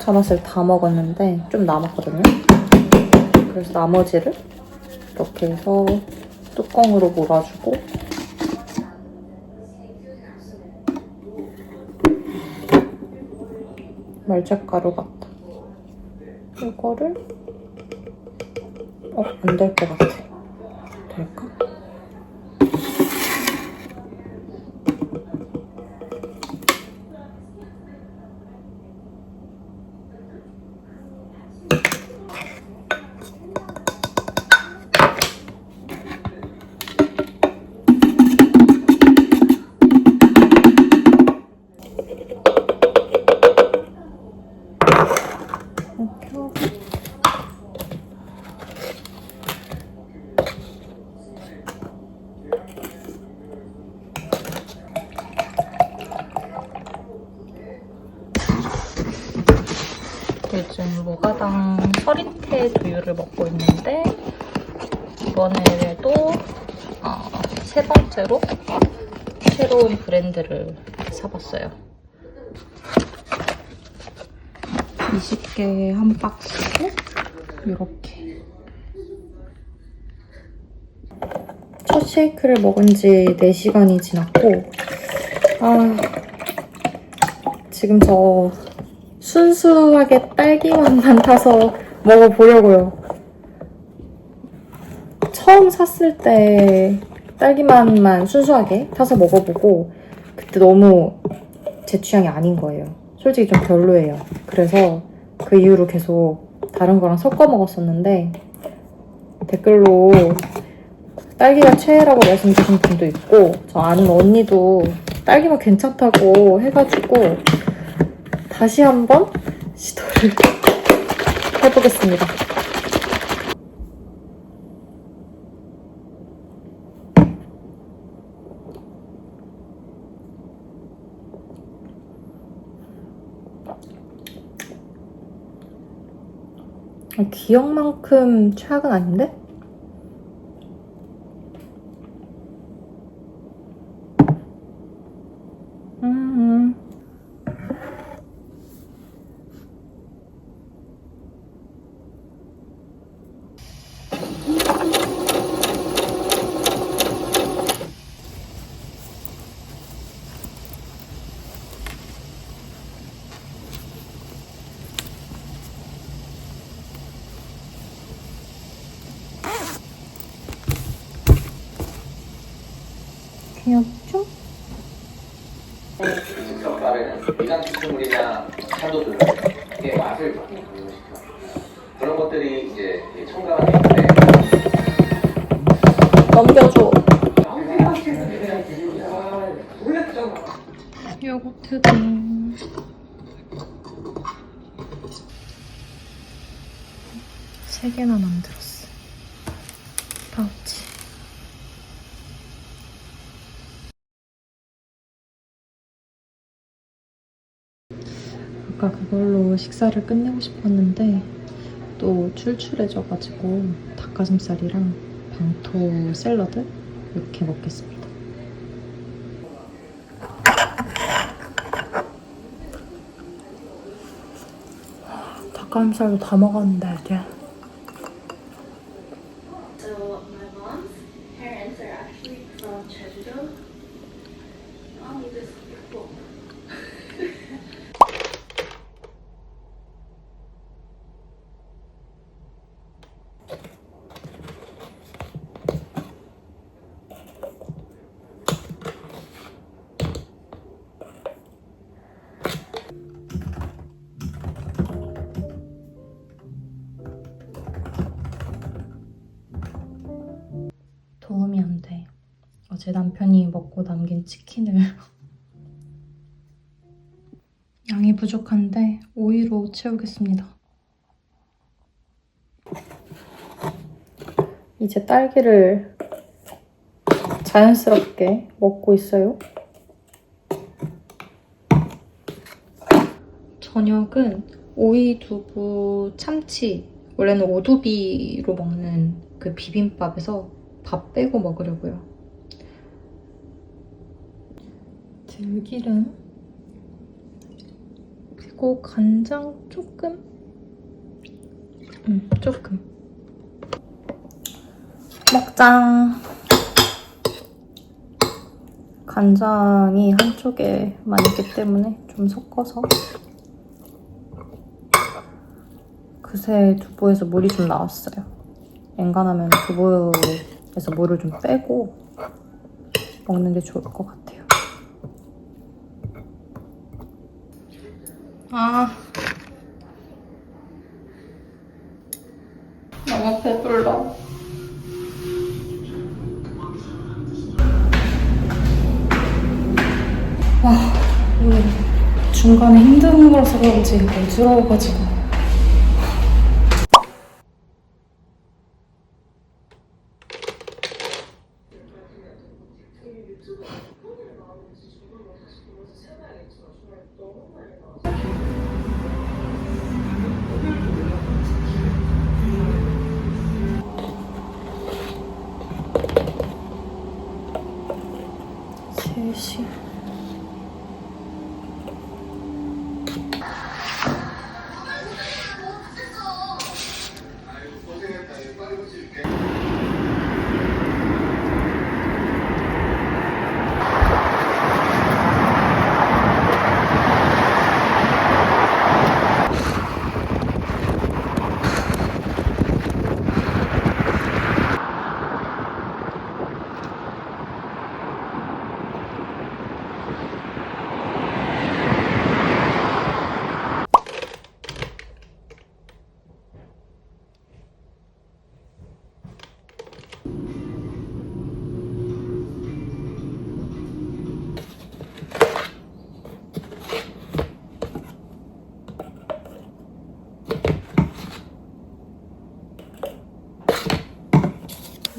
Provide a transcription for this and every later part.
자맛을 다 먹었는데 좀 남았거든요. 그래서 나머지를 이렇게 해서 뚜껑으로 몰아주고 말차가루 같다. 이거를 어, 안 될 것 같아. 될까? 요즘 무가당 서리태 두유를 먹고 있는데 이번에도 어, 세 번째로 새로운 브랜드를 사봤어요. 20개 한 박스고 이렇게 첫 쉐이크를 먹은 지 4시간이 지났고 아 지금 저 순수하게 딸기맛만 타서 먹어보려고요 처음 샀을 때 딸기맛만 순수하게 타서 먹어보고 그때 너무 제 취향이 아닌 거예요 솔직히 좀 별로예요. 그래서 그 이후로 계속 다른 거랑 섞어 먹었었는데 댓글로 딸기가 최애라고 말씀 주신 분도 있고 저 아는 언니도 딸기맛 괜찮다고 해가지고 다시 한번 시도를 해보겠습니다. 아, 기억만큼 최악은 아닌데? 음. 귀엽죠? 직접 빠르는 미간 추출물이나 산도들 의 맛을 강조시켜 그런 것들이 이제 첨가가 되는데 넘겨줘. 요거트 등. 세 개나 만들었어. 파우치. 아까 그걸로 식사를 끝내고 싶었는데 또 출출해져가지고 닭가슴살이랑 방토 샐러드 이렇게 먹겠습니다. 닭가슴살도 다 먹었는데 이제 제 남편이 먹고 남긴 치킨을 양이 부족한데 오이로 채우겠습니다. 이제 딸기를 자연스럽게 먹고 있어요. 저녁은 오이, 두부, 참치 원래는 오두비로 먹는 그 비빔밥에서 밥 빼고 먹으려고요. 들기름 그리고 간장 조금? 음, 조금. 먹자. 간장이 한쪽에만 있기 때문에 좀 섞어서. 그새 두부에서 물이 좀 나왔어요. 엔간하면 두부에서 물을 좀 빼고 먹는 게 좋을 것 같아요. 아. 너무 배불러. 와, 오늘 중간에 힘든 거라서 그런지 어지러워가지고. 行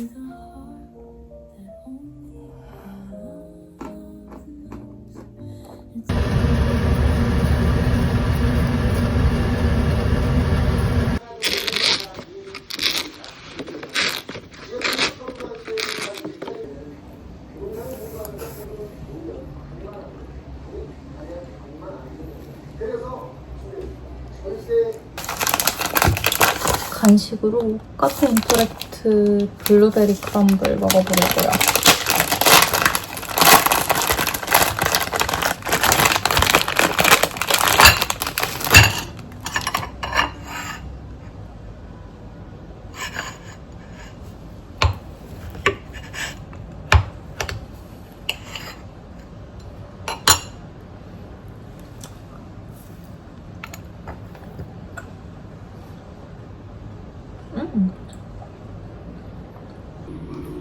셋시 간식으로 카페 인터랙트 블루베리 크럼블 먹어보려고요.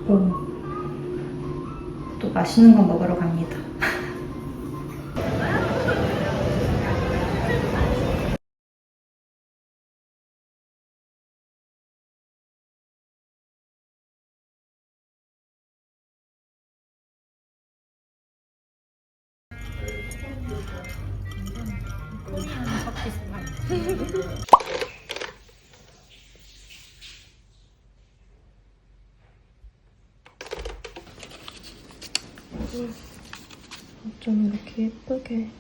오. 또 맛있는 거 먹으러 갑니다. 좀이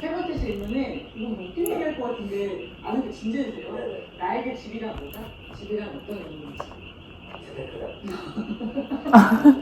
세 번째 질문은 이건 뭐 얘기할 것 같은데 아는 게 진짜 주세요. 나에게 집이란 뭐다? 집이란 어떤 의미인지.